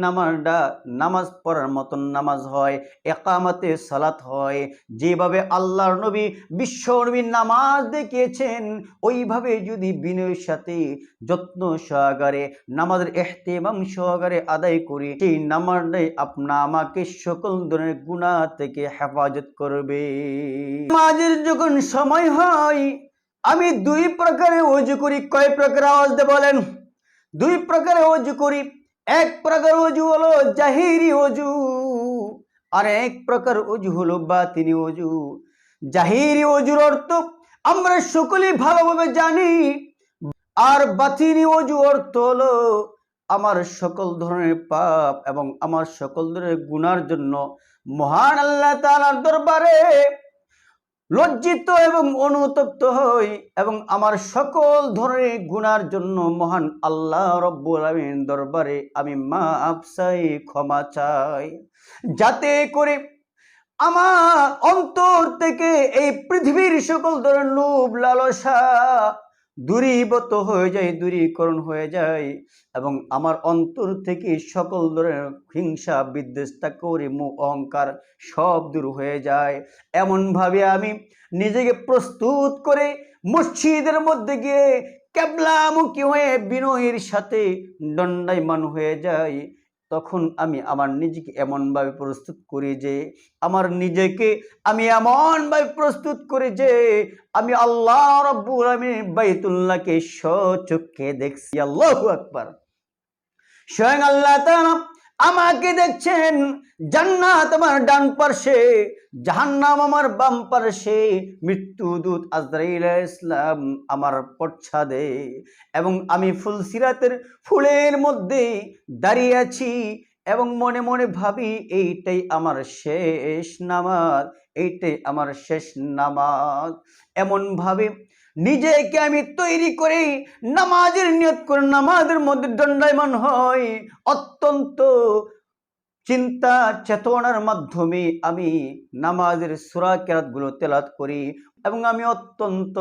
নামাজটা নামাজ পড়ার মতন নামাজ হয়, একামাতে সালাত হয়। যেভাবে আল্লাহর নবী বিশ্ব নবী নামাজ দেখিয়েছেন, ওইভাবে যদি বিনয়ের সাথে, যত্ন সহকারে, নামাজের এহতেমাম সহকারে আদায় করি, সেই নামাজটাই আপনা আমাকে সকল ধরনের গুণা থেকে হেফাজত করবে। নামাজের যখন সময় হয়, আমি দুই প্রকারে অজু করি। কয় প্রকার আওয়াজ দিয়ে বলেন? দুই প্রকারে অজু করি। এক প্রকার অজু হলো জাহিরি অজু আর এক প্রকার অজু হলো বাতিনি অজু জাহিরি অজুর অর্থ আমরা সকলেই ভালোভাবে জানি, আর বাতিনি অজু অর্থ হলো আমার সকল ধরনের পাপ এবং আমার সকল ধরনের গুনার জন্য মহান আল্লাহ তাআলার দরবারে লজ্জিত এবং অনুতপ্ত হই এবং আমার সকল ধরনের গুনার জন্য মহান আল্লাহ রব্বুল আমিন দরবারে আমি মা আফসাই ক্ষমা চাই। যাতে করে আমার অন্তর থেকে এই পৃথিবীর সকল ধরনের লোভ, লালসা দূরীভূত হয়ে যায়, দূরীকরণ হয়ে যায় এবং আমার অন্তর থেকে সকল ধরনের হিংসা বিদ্বেষটা করে মুখ অহংকার সব দূর হয়ে যায়। এমনভাবে আমি নিজেকে প্রস্তুত করে মসজিদের মধ্যে গিয়ে ক্যাবলামুখী হয়ে বিনয়ের সাথে দণ্ডায়মান হয়ে যাই। তখন আমি আমার নিজেকে এমনভাবে প্রস্তুত করি যে, আমার নিজেকে আমি এমনভাবে প্রস্তুত করি যে, আমি আল্লাহ রব্বুল আমি বাইতুল্লাহকে সচক্ষে দেখছি। আল্লাহ আকবার। স্বয়ং আল্লাহ তাআলা আমাকে দেখছেন জান্নাত আমার ডান পার্শ্বে, জাহান্নাম আমার বাম পার্শ্বে মৃত্যুদূত আজরাইল ইসলাম আমার পচ্ছাদে এবং আমি ফুলসিরাতের ফুলের মধ্যে দাঁড়িয়ে আছি এবং মনে মনে ভাবি, এইটাই আমার শেষ নামাজ, এইটাই আমার শেষ নামাজ। এমনভাবে নিজেকে আমি তৈরি করি, নামাজের নিয়ত করে, নামাজের মধ্যে দণ্ডায়মান হয় অত্যন্ত চিন্তা চেতনার মাধ্যমে আমি নামাজের সুরা কেরাতগুলো তেলাত করি। এবং আমি অত্যন্ত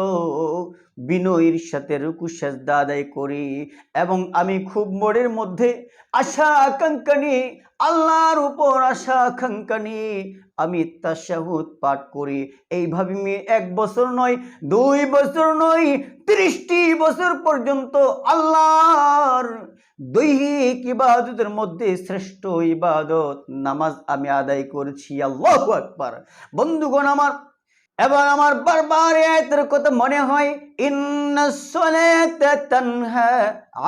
বিনয়ের সাথে রুকু সেজদা আদায় করি এবং আমি খুব মোড়ের মধ্যে আশা আকাঙ্ক্ষা নিয়ে আল্লাহর উপর আশা আকাঙ্ক্ষা নিয়ে আমি তাশাহুদ পাঠ করি। এইভাবে আমি এক বছর নয়, দুই বছর নয়, ত্রিশটি বছর পর্যন্ত আল্লাহর দৈহিক ইবাদতের মধ্যে শ্রেষ্ঠ ইবাদত নামাজ আমি আদায় করেছি। আল্লাহ আকবার। বন্ধুগণ আমার এবং আমার বারবার এতের কথা মনে হয় ইন্নাস সালাতা তানহা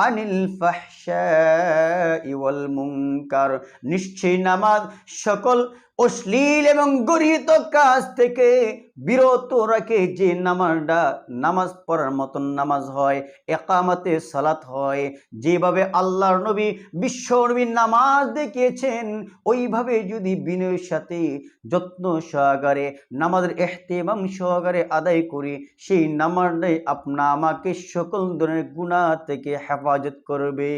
আনিল ফাহশাই ওয়াল মুনকার। নিশ্চয় নামাজ সকল অশ্লীল এবং গরিত কাজ থেকে বিরত রাখে যে নামাজটা নামাজ পড়ার মতন নামাজ হয়, একামাতে সালাত হয়। যেভাবে আল্লাহর নবী, বিশ্ব নবী নামাজ দেখিয়েছেন, ওইভাবে যদি বিনয়ের সাথে, যত্ন সহকারে, নামাজের এহতেমাম সহকারে আদায় করি, সেই নামাজটাই আপনা আমাকে সকল ধরনের গুণা থেকে হেফাজত করবে।